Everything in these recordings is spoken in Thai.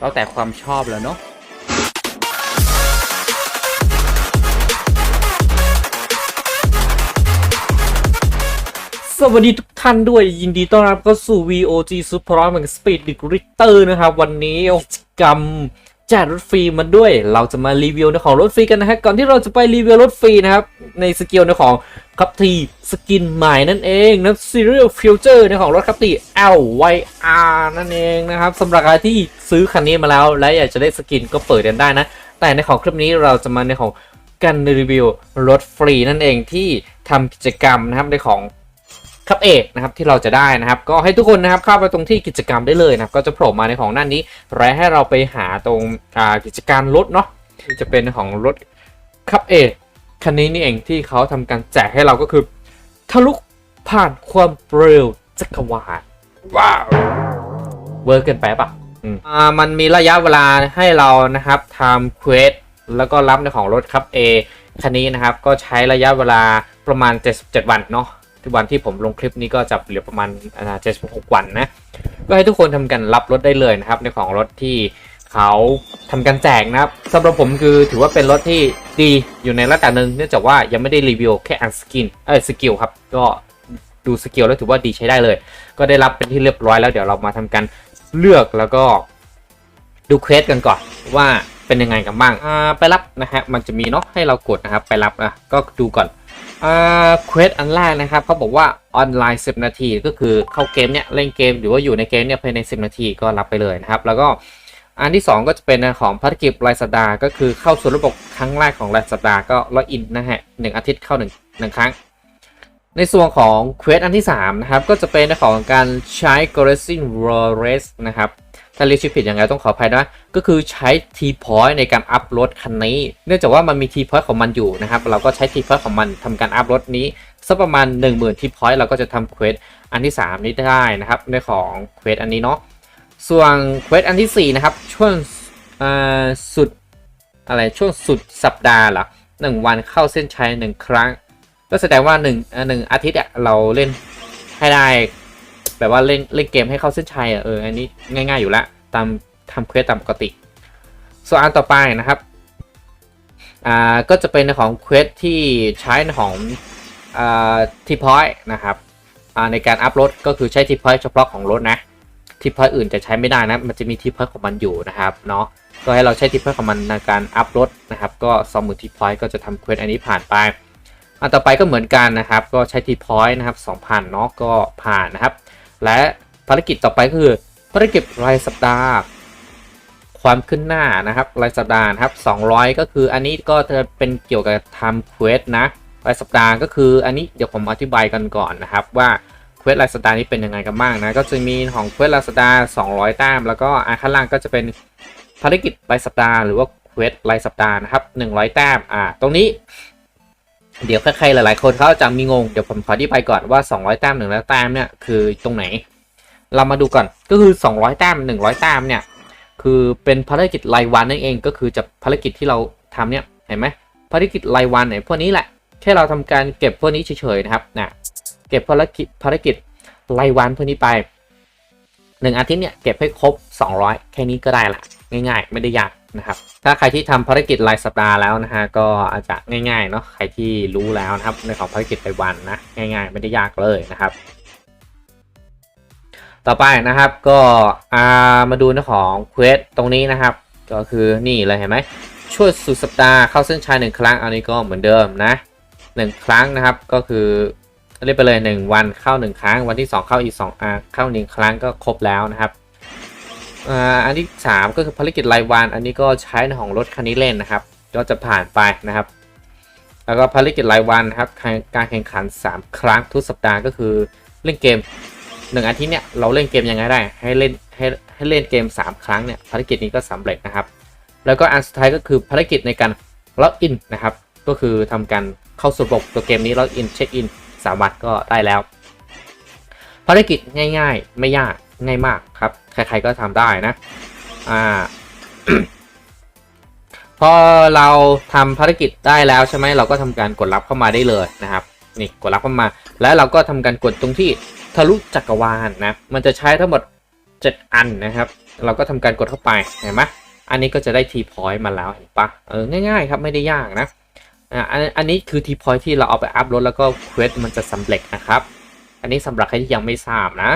แล้วแต่ความชอบแล้วเนาะสวัสดีทุกท่านด้วยยินดีต้อนรับเข้าสู่ VOG Super ร้อยเหมือน Speed d i g r i t t e r นะครับ วันนี้กิจกรรม แจกรถฟรีมันด้วย เราจะมารีวิวในของรถฟรีกันนะฮะก่อนที่เราจะไปรีวิวรถฟรีนะครับ ในสกิลในของคับทีสกินใหม่นั่นเองนะ Serial Future ในของรถคับที LYR นั่นเองนะครับสำหรับใครที่ซื้อคันนี้มาแล้ว และอยากจะได้สกินก็เปิดกันได้นะ แต่ในของคลิปนี้เราจะมาในของการรีวิวรถฟรีนั่นเองที่ทำกิจกรรมนะครับในของ ครับเอกนะครับที่เราจะได้นะครับ ก็ให้ทุกคนนะครับเข้าไปตรงที่กิจกรรมได้เลยนะครับก็จะโผล่มาในของหน้านนี้และให้เราไปหาตรงกิจการรถเนาะที่จะเป็นของรถครับเอกคันนี้นี่เองที่เขาทำการแจกให้เราก็คือทะลุผ่านความเร็วจักรวาลว้าวเวอร์เกินไปปะอืมอ่ามันมีระยะเวลาให้เรานะครับทำเควสแล้วก็รับในของรถครับเอคันนี้นะครับก็ใช้ระยะเวลาประมาณ 77 วันเนาะ ที่วันที่ผมลงคลิปนี้ก็จะเหลือประมาณเจ็ดหกวันนะ ก็ให้ทุกคนทำกันรับรถได้เลยนะครับ ในของรถที่เขาทำการแจกนะครับสำหรับผมคือถือว่าเป็นรถที่ดีอยู่ในระดับหนึ่งเนื่องจากว่ายังไม่ได้รีวิวแค่อันสกินเออสกิลครับก็ดูสกิลแล้วถือว่าดีใช้ได้เลย ก็ได้รับเป็นที่เรียบร้อยแล้วเดี๋ยวเรามาทำการเลือกแล้วก็ดูเควสกันก่อนว่าเป็นยังไงกันบ้าง อ่า ไปรับนะฮะ มันจะมีเนาะให้เรากดนะครับ ไปรับนะ ก็ดูก่อน อ่าเควสอันแรกนะครับเขาบอกว่าออนไลน์ 10 นาทีก็คือเข้าเกมเนี่ยเล่นเกมหรือว่าอยู่ในเกมเนี่ยภายใน 10 นาทีก็รับไปเลยนะครับ แล้วก็อันที่ 2 ก็จะเป็นของภารกิจรายสัปดาห์ก็คือเข้าสู่ระบบครั้งแรกของรายสัปดาห์ก็ล็อกอินนะฮะหนึ่งอาทิตย์เข้า1งหนึ่งครั้ง ในส่วนของเควสอันที่ 3 นะครับ ก็จะเป็นของการใช้ g o r e s i n r o r e s นะครับ ถ้าเรียกชื่อผิดยังไงต้องขออภัยนะ ก็คือใช้ T point ในการอัพโหลดคันนี้ เนื่องจากว่ามันมี T point ของมันอยู่นะครับ เราก็ใช้ T point ของมันทำการอัพโหลดนี้สักประมาณ 10,000 T point เราก็จะทำเควสอันที่ 3 นี้ได้นะครับ ในของเควสอันนี้เนาะ ส่วนเควสอันทีสี่4 นะครับ ช่วงสุดอะไรช่วงสุดสัปดาห์หรอหนึ่งวันเข้าเส้นชัยหนึ่งครั้ง ก็แสดงว่าหนึ่งอาหนึ่งอาทิตย์เราเล่นให้ได้ แบบว่าเล่นเล่นเกมให้เข้าเส้นชัยอะเอออันนี้ง่าย ๆอยู่แล้วตามทำเควสตามปกติ ส่วนอันต่อไปนะครับอ่าก็จะเป็นของเควสที่ใช้ในของอ่าทีพอยต์นะครับอ่าในการอัพโหลดก็คือใช้ทีพอยต์เฉพาะของรถนะทีพอยต์อื่นจะใช้ไม่ได้นะมันจะมีทีพอยต์ของมันอยู่นะครับเนาะก็ให้เราใช้ทีพอยต์ของมันในการอัพโหลดนะครับก็สองหมื่นทีพอยต์ก็จะทำเควสอันนี้ผ่านไปอันต่อไปก็เหมือนกันนะครับ ก็ใช้ทีพอยต์นะครับ2,000เนาะก็ผ่านนะครับ และภารกิจต่อไปคือภารกิจรายสัปดาห์ ความขึ้นหน้านะครับรายสัปดาห์ครับ 200 ก็คืออันนี้ก็จะเป็นเกี่ยวกับทำเควสนะรายสัปดาห์ก็คืออันนี้เดี๋ยวผมอธิบายกันก่อนนะครับว่าเควสรายสัปดาห์นี้เป็นยังไงกันบ้างนะก็จะมีของเควสรายสัปดาห์ 200 แต้มแล้วก็อันข้างล่างก็จะเป็นภารกิจรายสัปดาห์หรือว่าเควสรายสัปดาห์นะครับ 100 แต้มอ่าตรงนี้ เดี๋ยวใครๆหลายๆ คนเขาจะมีงง เดี๋ยวผมขออธิบายก่อนว่า 200แต้ม100แต้มเนี่ยคือตรงไหน เรามาดูก่อนก็คือ 200แต้ม100แต้มเนี่ยคือเป็นภารกิจรายวันนั่นเองก็คือจะภารกิจที่เราทำเนี่ยเห็นไหมภารกิจรายวันเนี่ยพวกนี้แหละแค่เราทำการเก็บพวกนี้เฉยๆนะครับนะเก็บภารกิจภารกิจรายวันพวกนี้ไปหนึ่งอาทิตย์เนี่ยเก็บให้ครบ 200 แค่นี้ก็ได้ละง่ายๆ ไม่ได้ยาก นะครับ ถ้าใครที่ทำภารกิจรายสัปดาห์แล้วนะฮะก็อาจจะง่ายๆเนาะใครที่รู้แล้วนะครับในของภารกิจรายวันนะง่าย ๆ ไม่ได้ยากเลยนะครับ ต่อไปนะครับก็ามาดูในของเควสตรงนี้นะครับ ก็คือนี่เลยเห็นไหมช่วงสุดสัปดาห์เข้าเส้นชัยหนึ่งครั้งอันนี้ก็เหมือนเดิมนะหนึ่งครั้งนะครับก็คือเรียกไปเลย 1 วันเข้า 1 ครั้ง วันที่ 2 เข้าอีก2อ่าเข้า 1 ครั้งก็ครบแล้วนะครับ อันที่ 3 ก็คือภารกิจรายวัน อันนี้ก็ใช้ในของรถคันนี้เล่นนะครับ ก็จะผ่านไปนะครับ แล้วก็ภารกิจรายวันนะครับการแข่งขัน 3 ครั้งทุกสัปดาห์ก็คือเล่นเกมหนึ่งอาทิตย์เนี่ยเราเล่นเกมยังไงได้ ให้เล่นให้ให้เล่นเกม 3 ครั้งเนี่ยภารกิจนี้ก็สำเร็จนะครับ แล้วก็อันสุดท้ายก็คือภารกิจในการล็อกอินนะครับ ก็คือทำการเข้าสู่ระบบตัวเกมนี้ล็อกอินเช็คอินสามวันก็ได้แล้ว ภารกิจง่าย ๆ ไม่ยาก ง่ายมากครับ ใครๆก็ทำได้นะอ่าพอเราทำภารกิจได้แล้วใช่ไหมเราก็ทำการกดรับเข้ามาได้เลยนะครับนี่กดรับเข้ามา แล้วเราก็ทำการกดตรงที่ทะลุจักรวาลนะมันจะใช้ทั้งหมด 7 อันนะครับ เราก็ทำการกดเข้าไปเห็นไหมอันนี้ก็จะได้ทีพอยต์มาแล้วเห็นปะเออง่ายๆ ครับไม่ได้ยากนะอ่าอันอันนี้คือทีพอยต์ที่เราเอาไปอัพโหลดแล้วก็เควสมันจะสำเร็จนะครับ อันนี้สำหรับใครที่ยังไม่ทราบนะ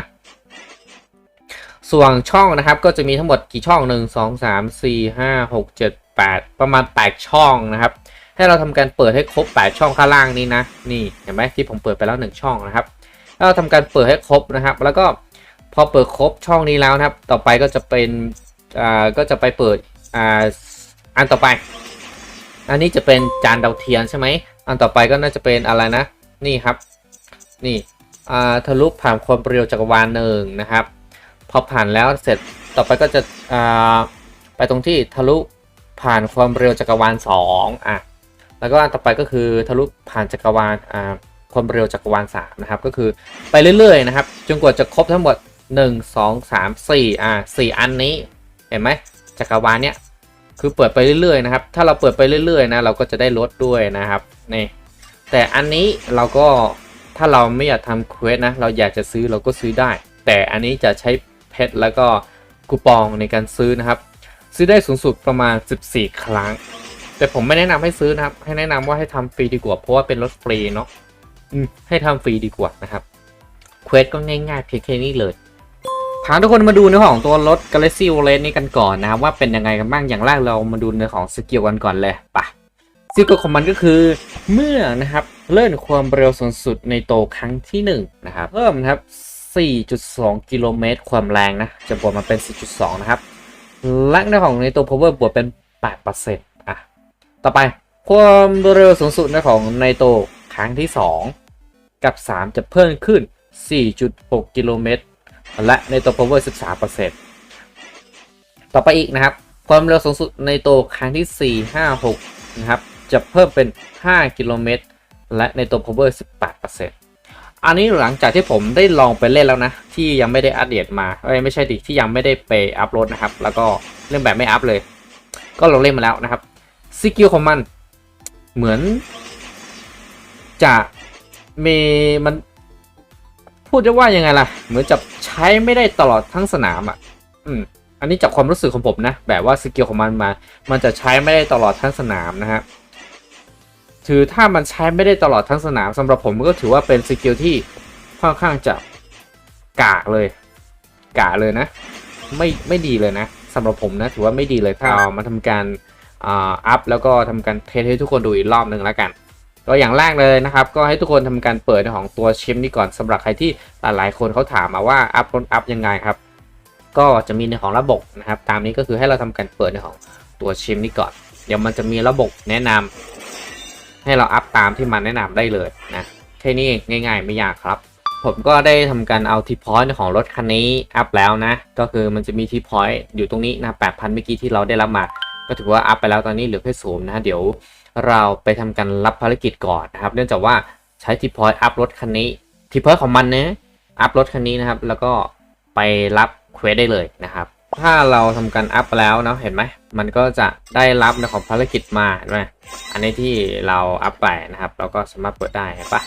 ส่วนช่องนะครับก็จะมีทั้งหมดกี่ช่อง 1 2 3 4 5 6 7 8 ประมาณ 8 ช่องนะครับ ให้เราทำการเปิดให้ครบ 8 ช่องข้างล่างนี้นะ นี่เห็นไหมที่ผมเปิดไปแล้ว 1 ช่องนะครับถ้าเราทำการเปิดให้ครบนะครับ แล้วก็พอเปิดครบช่องนี้แล้วนะครับ ต่อไปก็จะเป็นอ่าก็จะไปเปิดอ่าอันต่อไป อันนี้จะเป็นจานดาวเทียมใช่ไหมอันต่อไปก็น่าจะเป็นอะไรนะ นี่ครับ นี่อ่าทะลุผ่านความเร็วจักรวาลหนึ่งนะครับ อผ่านแล้วเสร็จต่อไปก็จะไปตรงที่ทะลุผ่านความเร็วจักรวาล2อะแล้วก็อันต่อไปก็คือทะลุผ่านจักรวาลความเร็วจักรวาล3นะครับก็คือไปเรื่อยๆนะครับจนกว่าจะครบทั้งหมด 1 2 3 4อ่า4อันนี้เห็นไหมจักรวาลเนี้ยคือเปิดไปเรื่อยๆนะครับถ้าเราเปิดไปเรื่อยๆนะเราก็จะได้ลดด้วยนะครับนี่แต่อันนี้เราก็ถ้าเราไม่อยากทำเควสนะเราอยากจะซื้อเราก็ซื้อได้ แต่อันนี้จะใช้ เพชรแล้วก็คูปองในการซื้อนะครับ ซื้อได้สูงสุดประมาณ 14 ครั้ง แต่ผมไม่แนะนำให้ซื้อนะครับ ให้แนะนำว่าให้ทำฟรีดีกว่าเพราะว่าเป็นรถฟรีเนาะอืมให้ทำฟรีดีกว่านะครับเควสก็ง่ายๆเพียงแค่นี้เลยพาทุกคนมาดูเนื้อของตัวรถ Galaxy w a l e t นี้กันก่อนนะครับว่าเป็นยังไงกันบ้างอย่างแรกเรามาดูเนื้อของสกิลกันก่อนเลยไปสกิลของมันก็คือ เมื่อนะครับเลื่อนความเร็วสูงสุดในโตครั้งที่หนึ่งนะครับเพิ่มนะครับ 4.2 กิโลเมตรความแรงนะ จะบวกมาเป็น 4.2 นะครับและในของในตัว power บวกเป็น 8%อะ ต่อไปความเร็วสูงสุดในของในตัวครั้งที่ 2 กับ 3 จะเพิ่มขึ้น 4.6 กิโลเมตร และในตัว power 13%ต่อไปอีกนะครับ ความเร็วสูงสุดในตัวครั้งที่ 4 5 6 นะครับ จะเพิ่มเป็น 5 กิโลเมตร และในตัว power 18% อันนี้หลังจากที่ผมได้ลองไปเล่นแล้วนะ ที่ยังไม่ได้อัปเดตมาเอ้ยไม่ใช่ดิที่ยังไม่ได้ไปอัปโหลดนะครับ แล้วก็เล่นแบบไม่อัปเลย ก็ลองเล่นมาแล้วนะครับสกิลของมันเหมือน จะมีมันพูดได้ว่ายังไงล่ะ เหมือนจะใช้ไม่ได้ตลอดทั้งสนามอะ อืม อันนี้จากความรู้สึกของผมนะ แบบว่าสกิลของมันมา มันจะใช้ไม่ได้ตลอดทั้งสนามนะฮะ ถือถ้ามันใช้ไม่ได้ตลอดทั้งสนามสำหรับผมก็ถือว่าเป็นสกิลที่ค่อนข้างจะกากเลยกากเลยนะ ไม่ไม่ดีเลยนะสำหรับผมนะถือว่าไม่ดีเลยถ้าเอามาทำการอ่าอัพแล้วก็ทำการเทสให้ทุกคนดูอีกรอบหนึ่งแล้วกันก็อย่างแรกเลยนะครับ ก็ให้ทุกคนทำการเปิดในของตัวชิมนี้ก่อนสำหรับใครที่หลายๆคนเขาถามมาว่าอัพลดอัพยังไงครับ ก็จะมีในของระบบนะครับ ตามนี้ก็คือให้เราทำการเปิดในของตัวชิมนี้ก่อน เดี๋ยวมันจะมีระบบแนะนำ ให้เราอัพตามที่มันแนะนำได้เลยนะแค่นี้งง่าย ๆ ไม่ยากครับ ผมก็ได้ทำการเอาทีพอยต์ของรถคันนี้อัพแล้วนะ ก็คือมันจะมีทีพอยต์อยู่ตรงนี้นะ8,000เมื่อกี้ที่เราได้รับมา ก็ถือว่าอัพไปแล้วตอนนี้เหลือแค่ศูนย์นะเดี๋ยวเราไปทำการรับภารกิจก่อนนะครับ เนื่องจากว่าใช้ทีพอยต์อัพรถคันนี้ทีพอยต์ของมันนะอัพรถคันนี้นะครับ แล้วก็ไปรับเควสได้เลยนะครับ ถ้าเราทำการอัพแล้วเนาะเห็นไหมมันก็จะได้รับในของภารกิจมาเห็นไหมอันนี้ที่เราอัพไปนะครับ เราก็สามารถเปิดได้เห็นปะ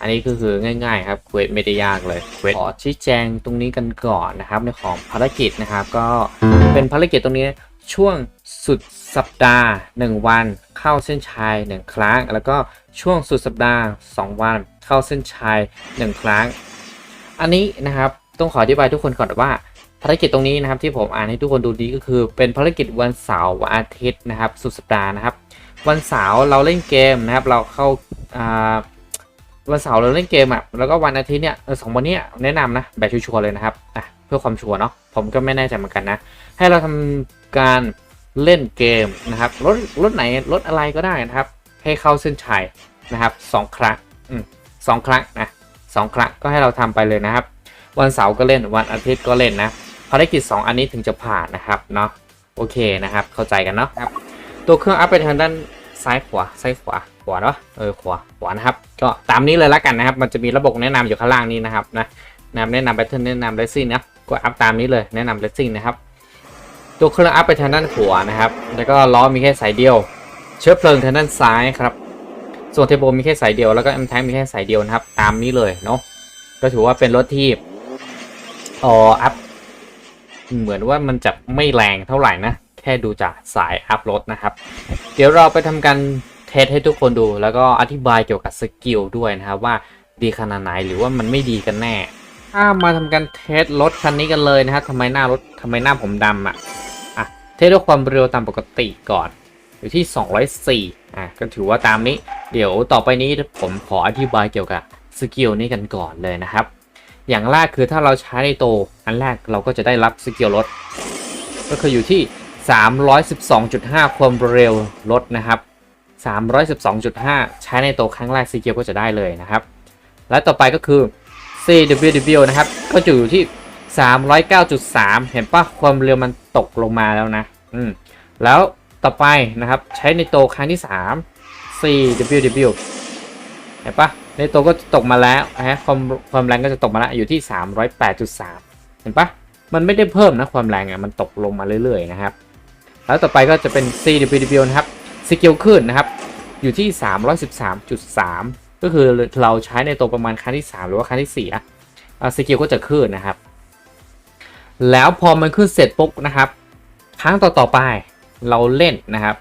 อันนี้ก็คือง่ายๆครับเควสไม่ได้ยากเลยเขอชี้แจงตรงนี้กันก่อนนะครับในของภารกิจนะครับ ก็เป็นภารกิจตรงนี้ช่วงสุดสัปดาห์ 1 วัน เข้าเส้นชัย1 ครั้ง แล้วก็ช่วงสุดสัปดาห์ 2 วัน เข้าเส้นชัย1 ครั้ง อันนี้นะครับต้องขออธิบายทุกคนก่อนว่า ภารกิจตรงนี้นะครับที่ผมอ่านให้ทุกคนดูดีก็คือ เป็นภารกิจวันเสาร์วันอาทิตย์นะครับ สุดสัปดาห์นะครับ วันเสาร์เราเล่นเกมนะครับ เราเข้าอ่าวันเสาร์เราเล่นเกมอะแล้วก็วันอาทิตย์เนี่ยสองวันนี้แนะนำนะแบบชัวร์เลยนะครับอะเพื่อความชัวร์เนาะผมก็ไม่แน่ใจเหมือนกันนะ ให้เราทำการเล่นเกมนะครับรถรถไหนรถอะไรก็ได้นะครับ ให้เข้าเส้นชัยนะครับสองครั้งอืมสองครั้งนะสองครั้งก็ให้เราทำไปเลยนะครับ วันเสาร์ก็เล่นวันอาทิตย์ก็เล่นนะ ภารกิจ 2 อันนี้ถึงจะผ่านนะครับเนาะโอเคนะครับ เข้าใจกันเนาะครับตัวเครื่องอัพไปทางด้านซ้ายขวาซ้ายขวาขวาเนาะเออขวาขวานะครับ ก็ตามนี้เลยละกันนะครับ มันจะมีระบบแนะนำอยู่ข้างล่างนี้นะครับนะแนะนำแนะนำแบตเทิลแนะนำเลสซิ่งนะก็อัพตามนี้เลยแนะนำเลสซิ่งนะครับ ตัวเครื่องอัพไปทางด้านขวานะครับ แล้วก็ล้อมีแค่สายเดียว เชื้อเพลิงทางด้านซ้ายครับ ส่วนเทอร์โบมีแค่สายเดียวแล้วก็แอมแทงมีแค่สายเดียวนะครับ ตามนี้เลยเนาะก็ถือว่าเป็นรถที่เอ๋ออัพ เหมือนว่ามันจะไม่แรงเท่าไหร่นะ แค่ดูจากสายอัพรถนะครับ เดี๋ยวเราไปทำการเทสให้ทุกคนดู แล้วก็อธิบายเกี่ยวกับสกิลด้วยนะครับว่าดีขนาดไหนหรือว่ามันไม่ดีกันแน่ถ้ามาทำการเทสรถคันนี้กันเลยนะครับทำไมหน้ารถทำไมหน้าผมดำอะอะเทสด้วยความเร็วตามปกติก่อนอยู่ที่ 204อะก็ถือว่าตามนี้ เดี๋ยวต่อไปนี้ผมขออธิบายเกี่ยวกับสกิลนี้กันก่อนเลยนะครับ อย่างแรกคือถ้าเราใช้ในโต อันแรกเราก็จะได้รับสกิลลด ก็คืออยู่ที่ 312.5 ความเร็วลดนะครับ 312.5 ใช้ในโตครั้งแรกสกิลก็จะได้เลยนะครับ และต่อไปก็คือ CWW นะครับ ก็จะอยู่ที่ 309.3 เห็นปะความเร็วมันตกลงมาแล้วนะ อืม แล้วต่อไปนะครับ ใช้ในโตครั้งที่ 3 CWW เห็นปะ ในโตก็ตกมาแล้วนะฮะความความแรงก็จะตกมาแล้วอยู่ที่ 308.3 เห็นปะมันไม่ได้เพิ่มนะความแรงอะมันตกลงมาเรื่อยๆนะครับ แล้วต่อไปก็จะเป็น CWW นะครับสกิลขึ้นนะครับ อยู่ที่ 313.3 ก็คือเราใช้ในตัวประมาณครั้งที่ 3 หรือว่าครั้งที่4อะสกิลก็จะขึ้นนะครับ แล้วพอมันขึ้นเสร็จปุ๊บนะครับ ครั้งต่อๆไปเราเล่นนะครับ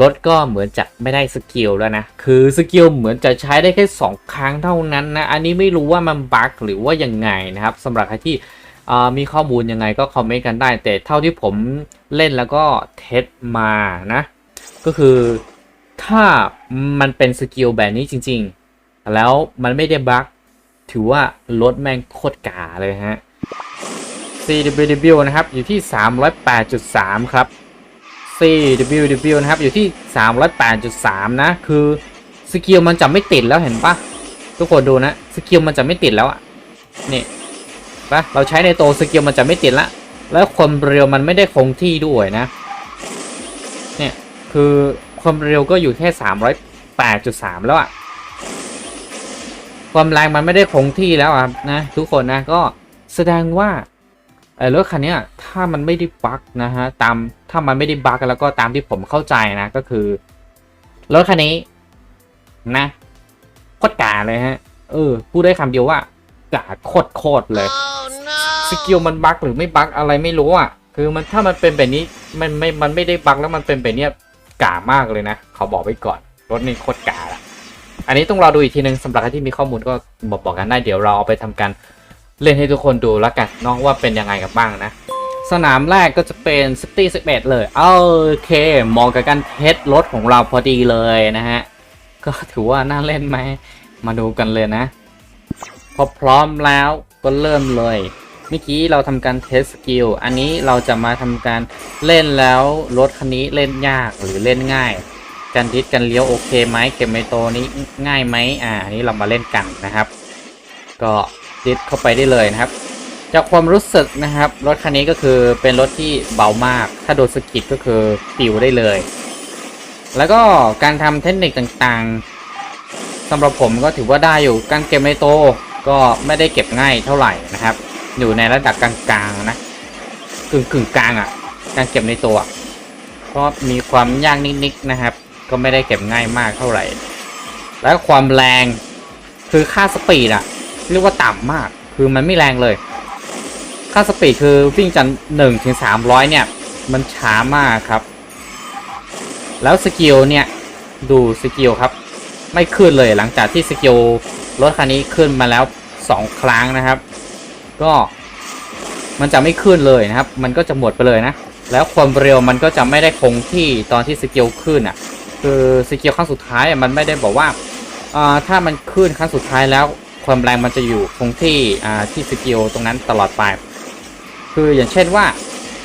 รถก็เหมือนจะไม่ได้สกิลแล้วนะ คือสกิลเหมือนจะใช้ได้แค่ 2 ครั้งเท่านั้นนะ อันนี้ไม่รู้ว่ามันบั๊กหรือว่ายังไงนะครับสำหรับใครที่มีข้อมูลยังไงก็คอมเมนต์กันได้ แต่เท่าที่ผมเล่นแล้วก็เทสมานะ ก็คือถ้ามันเป็นสกิลแบบนี้จริงๆ แล้วมันไม่ได้บั๊กถือว่ารถแม่งโคตรกาเลยฮะ CWW นะครับ อยู่ที่ 308.3 ครับ CWW นะครับ อยู่ที่ 308.3 นะ คือสกิลมันจะไม่ติดแล้วเห็นปะทุกคนดูนะสกิลมันจะไม่ติดแล้วอะนี่ปะเราใช้ในโตสกิลมันจะไม่ติดละ แล้วความเร็วมันไม่ได้คงที่ด้วยนะ เนี่ยคือความเร็วก็อยู่แค่ 308.3 แล้วอะความแรงมันไม่ได้คงที่แล้วอะนะทุกคนนะก็แสดงว่า ไอ้รถคันเนี้ยถ้ามันไม่ได้บั๊กนะฮะตามถ้ามันไม่ได้บั๊กแล้วก็ตามที่ผมเข้าใจนะก็คือรถคันนี้นะโคตรกาเลยฮะ เออพูดได้คำเดียวว่ากาโคตรโคตรเลยสกิลมันบั๊กหรือไม่บั๊กอะไรไม่รู้อะคือมันถ้ามันเป็นแบบนี้มันไม่มันไม่ได้บั๊กแล้วมันเป็นแบบเนี้ยกามากเลยนะเขาบอกไว้ก่อนรถนี่โคตรกาละอันนี้ต้องรอดูอีกทีนึงสำหรับใครที่มีข้อมูลก็บอกบอกกันได้เดี๋ยวเราเอาไปทำการ เล่นให้ทุกคนดูแล้วกันน้องว่าเป็นยังไงกันบ้างนะ สนามแรกก็จะเป็นซิตี้สิบเอ็ดเลยโอเคมาะกับการเทสรถของเราพอดีเลยนะฮะ ก็ถือว่าน่าเล่นไหม มาดูกันเลยนะ พอพร้อมแล้วก็เริ่มเลยเมื่อกี้เราทำการเทสสกิลอันนี้เราจะมาทำการเล่นแล้วรถคันนี้เล่นยากหรือเล่นง่ายการดิสกันเลี้ยวโอเคไหมเก็บไมโตนี้ง่ายไหมอ่าอันนี้เรามาเล่นกันนะครับ ก็ ดิสเข้าไปได้เลยนะครับ จากความรู้สึกนะครับ รถคันนี้ก็คือเป็นรถที่เบามาก ถ้าโดนสกิดก็คือปิวได้เลย แล้วก็การทำเทคนิคต่างๆสำหรับผมก็ถือว่าได้อยู่การเก็บไมโตก็ไม่ได้เก็บง่ายเท่าไหร่นะครับ อยู่ในระดับกลางๆนะกึ่งกึ่งกลางอะ่ะ การเก็บในตัวก็มีความยากนิดๆนะครับ ก็ไม่ได้เก็บง่ายมากเท่าไหร่ แล้วความแรงคือค่าสปีดอะ เรียกว่าต่ำมาก คือมันไม่แรงเลย ค่าสปีดคือวิ่งจากหนึ่งถึงสามร้อยเนี่ย มันช้ามากครับ แล้วสกิลเนี่ย ดูสกิลครับ ไม่ขึ้นเลยหลังจากที่สกิลรถคันนี้ขึ้นมาแล้วสองครั้งนะครับ ก็มันจะไม่ขึ้นเลยนะครับ มันก็จะหมดไปเลยนะ แล้วความเร็วมันก็จะไม่ได้คงที่ตอนที่สกิลขึ้นอะ คือสกิลครั้งสุดท้ายมันไม่ได้บอกว่าอ่าถ้ามันขึ้นครั้งสุดท้ายแล้ว ความแรงมันจะอยู่คงที่อ่าที่สกิลตรงนั้นตลอดไปคืออย่างเช่นว่า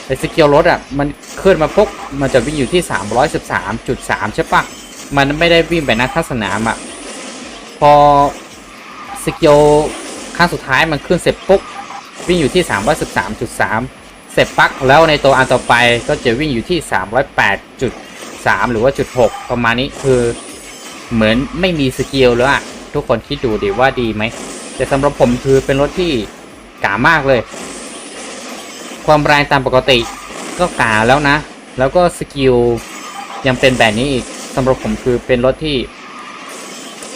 ในสกิลรถอะมันขึ้นมาปุ๊บมันจะวิ่งอยู่ที่ 313.3 ใช่ปะมันไม่ได้วิ่งไปหน้าทัศนามอะพอสกิลครั้งสุดท้ายมันขึ้นเสร็จปุ๊บวิ่งอยู่ที่ 313.3 เสร็จปักแล้วในตัวอันต่อไปก็จะวิ่งอยู่ที่ 308.3 หรือว่าจุด6ประมาณนี้คือเหมือนไม่มีสกิลแล้วอะ ทุกคนคิดดูดิว่าดีไหม แต่สำหรับผมคือเป็นรถที่กามากเลย ความแรงตามปกติก็กาแล้วนะ แล้วก็สกิลยังเป็นแบบนี้อีกสำหรับผมคือเป็นรถที่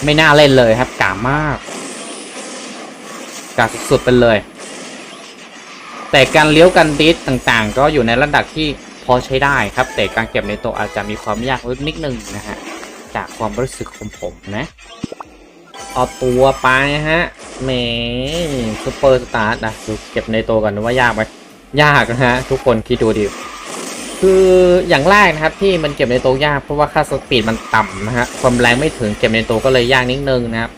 ไม่น่าเล่นเลยครับกามากกาสุดๆไปเลย แต่การเลี้ยวกันดิสต่างๆ ก็อยู่ในระดับที่พอใช้ได้ครับ แต่การเก็บในตัวอาจจะมีความยากนิดนึงนะฮะจากความรู้สึกของผมนะ เอาตัวไปฮะแหมซูเปอร์สตาร์ทนะดูเก็บในตัวกันว่ายากไหมยากนะฮะ ทุกคนคิดดูดิคืออย่างแรกนะครับที่มันเก็บในตัวยากเพราะว่าค่าสปีดมันต่ำนะฮะความแรงไม่ถึงเก็บในตัวก็เลยยากนิดนึงนะครับ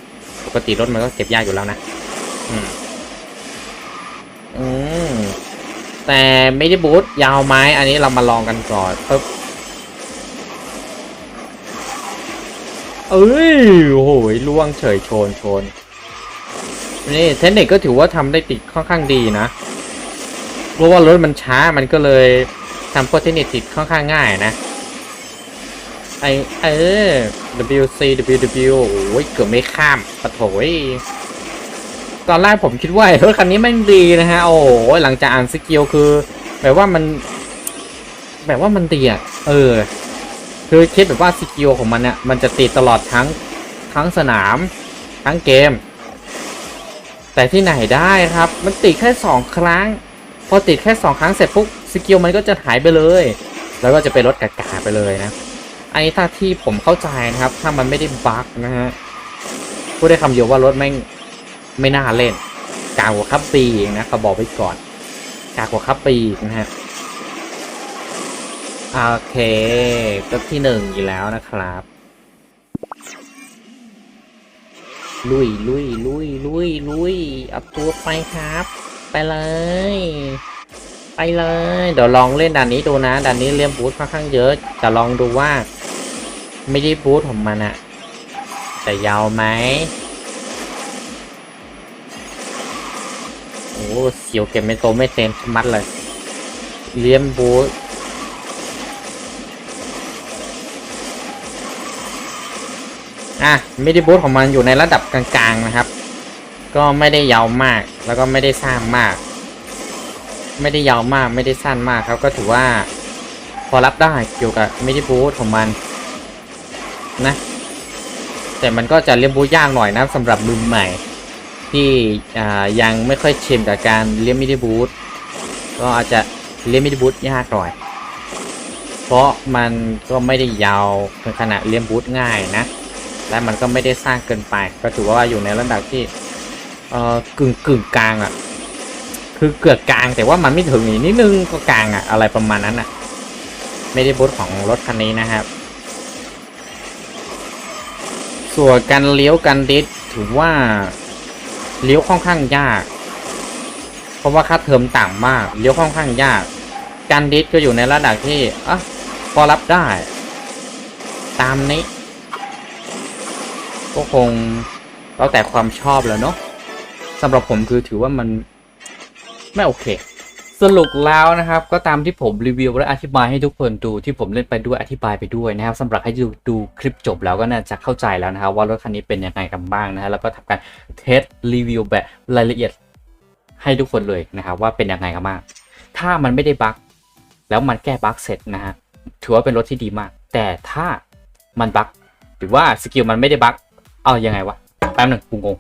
ปกติรถมันก็เก็บยากอยู่แล้วนะอืมอืมแต่ไม่ได้บูทยาวไหมอันนี้เรามาลองกันก่อนปึ๊บ เอ้ยโอ้โหล่วงเฉยโชนโชนนี่เทคนิคก็ถือว่าทำได้ติดค่อนข้างดีนะเพราะว่ารถมันช้ามันก็เลยทำพวกเทคนิคติดค่อนข้างง่ายนะไอเออ WC WW โอ้ยเกือบไม่ข้ามปะโถยตอนแรกผมคิดว่ารถคันนี้แม่งดีนะฮะ โอ้โหหลังจากอ่านสกิลคือแบบว่ามัน แบบว่ามันดีอะเออ คือคิดแบบว่าสกิลของมันเนี่ยมันจะติดตลอดทั้งทั้งสนามทั้งเกม แต่ที่ไหนได้ครับ มันติดแค่สองครั้ง พอติดแค่สองครั้งเสร็จปุ๊บสกิลมันก็จะหายไปเลย แล้วก็จะเป็นรถกากาไปเลยนะอันนี้ถ้าที่ผมเข้าใจนะครับ ถ้ามันไม่ได้บั๊กนะฮะพูดได้คำเดียวว่ารถแม่งไม่น่าเล่นกากกว่าคัพปีอีกนะเขาบอกไว้ก่อนกากกว่าคัพปีนะฮะ โอเคก็ที่หนึ่งอยู่แล้วนะครับ ลุยลุยลุยลุยลุยเอาตัวไปครับ ไปเลย ไปเลย เดี๋ยวลองเล่นด่านนี้ดูนะด่านนี้เรียมบูทค่อนข้างเยอะจะลองดูว่า ไม่ได้บูทของมันอะแต่ยาวไหมโอ้เสียวเก็บไม่โตไม่เต็มชมัดเลยเลี้ยมบูท อะม่ได้บูทของมันอยู่ในระดับกลางๆนะครับ ก็ไม่ได้ยาวมากแล้วก็ไม่ได้สั้นมาก ไม่ได้ยาวมากไม่ได้สั้นมากครับก็ถือว่า พอรับได้เกี่ยวกับม่ได้บูทของมันนะแต่มันก็จะเลี้ยมบูยากหน่อยนะสำหรับมือใหม่ ที่ยังไม่ค่อยชินกับการเลี้ยงมิดิบูทก็อาจจะเลี้ยงมิดิบูทยากหน่อย เพราะมันก็ไม่ได้ยาวเป็นขนาดเลี้ยงบูทง่ายนะ และมันก็ไม่ได้สร้างเกินไป ก็ถือว่าอยู่ในระดับที่เอ่อกึ่งกึ่งกลางอะ่ะ คือเกือบกลางแต่ว่ามันไม่ถึงอีกนิดนึงก็กลางอะ่ะ อะไรประมาณนั้นอะ่ะ ไม่ได้บูทของรถคันนี้นะครับส่วนการเลี้ยวกันดิสถือว่าเลี้ยวค่อนข้างยาก เพราะว่าค่าเทอมต่ำมากเลี้ยวค่อนข้างยาก การดิสก็อยู่ในระดับที่อะพอรับได้ ตามนี้ ก็คงแล้วแต่ความชอบแล้วเนาะสำหรับผมคือถือว่ามันไม่โอเค สรุปแล้วนะครับ ก็ตามที่ผมรีวิวและอธิบายให้ทุกคนดูที่ผมเล่นไปด้วยอธิบายไปด้วยนะครับสำหรับให้ดูดูคลิปจบแล้วก็น่าจะเข้าใจแล้วนะครับว่ารถคันนี้เป็นยังไงกันบ้างนะฮะแล้วก็ทำการเทสรีวิวแบบรายละเอียดให้ทุกคนเลยนะครับว่าเป็นยังไงกันบ้างถ้ามันไม่ได้บั๊กแล้วมันแก้บั๊กเสร็จนะฮะถือว่าเป็นรถที่ดีมาก แต่ถ้ามันบั๊กหรือว่าสกิลมันไม่ได้บั๊ก เอายังไงวะ แป๊บหนึ่งกูงง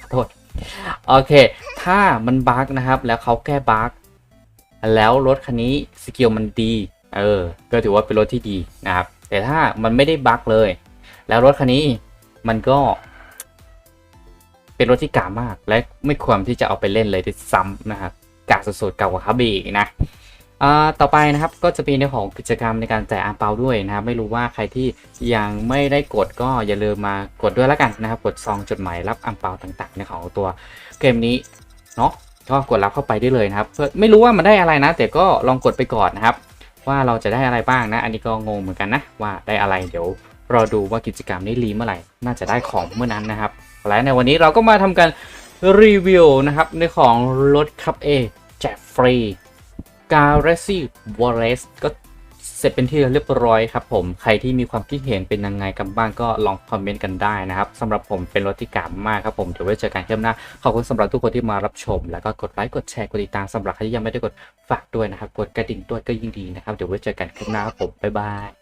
ขอโทษ โอเค ถ้ามันบั๊กนะครับ แล้วเขาแก้บั๊กแล้วรถคันนี้สกิลมันดี เออ ก็ถือว่าเป็นรถที่ดีนะครับ แต่ถ้ามันไม่ได้บั๊กเลย แล้วรถคันนี้มันก็ เป็นรถที่กามาก และไม่ควรที่จะเอาไปเล่นเลยที่ซ้ำนะครับกาสุดๆเก่ากว่าคาบีอีกนะ ต่อไปนะครับก็จะเป็นในของกิจกรรมในการแจกอ่างเปาด้วยนะครับ ไม่รู้ว่าใครที่ยังไม่ได้กดก็อย่าลืมมากดด้วยแล้วกันนะครับ กดซองจดหมายรับอ่างเปาต่างๆ ในของตัวเกมนี้เนาะก็กดรับเข้าไปได้เลยนะครับ ไม่รู้ว่ามันได้อะไรนะ แต่ก็ลองกดไปก่อนนะครับ ว่าเราจะได้อะไรบ้างนะ อันนี้ก็งงเหมือนกันนะว่าได้อะไรเดี๋ยวรอดูว่ากิจกรรมนี้รีเมื่อไหร่น่าจะได้ของเมื่อนั้นนะครับและในวันนี้เราก็มาทำการรีวิวนะครับในของรถคับเอแจกฟรี กาเรซี่วอลเลสก็เสร็จเป็นที่เรียบร้อยครับผมใครที่มีความคิดเห็นเป็นยังไงกันบ้างก็ลองคอมเมนต์กันได้นะครับสำหรับผมเป็นรถที่กามมากครับผมเดี๋ยวไว้เจอกันคลิปหน้า ขอบคุณสำหรับทุกคนที่มารับชม แล้วก็กดไลค์กดแชร์กดติดตามสำหรับใครที่ยังไม่ได้กดฝากด้วยนะครับ กดกระดิ่งด้วยก็ยิ่งดีนะครับเดี๋ยวไว้เจอกันคลิปหน้าครับผมบ๊ายบาย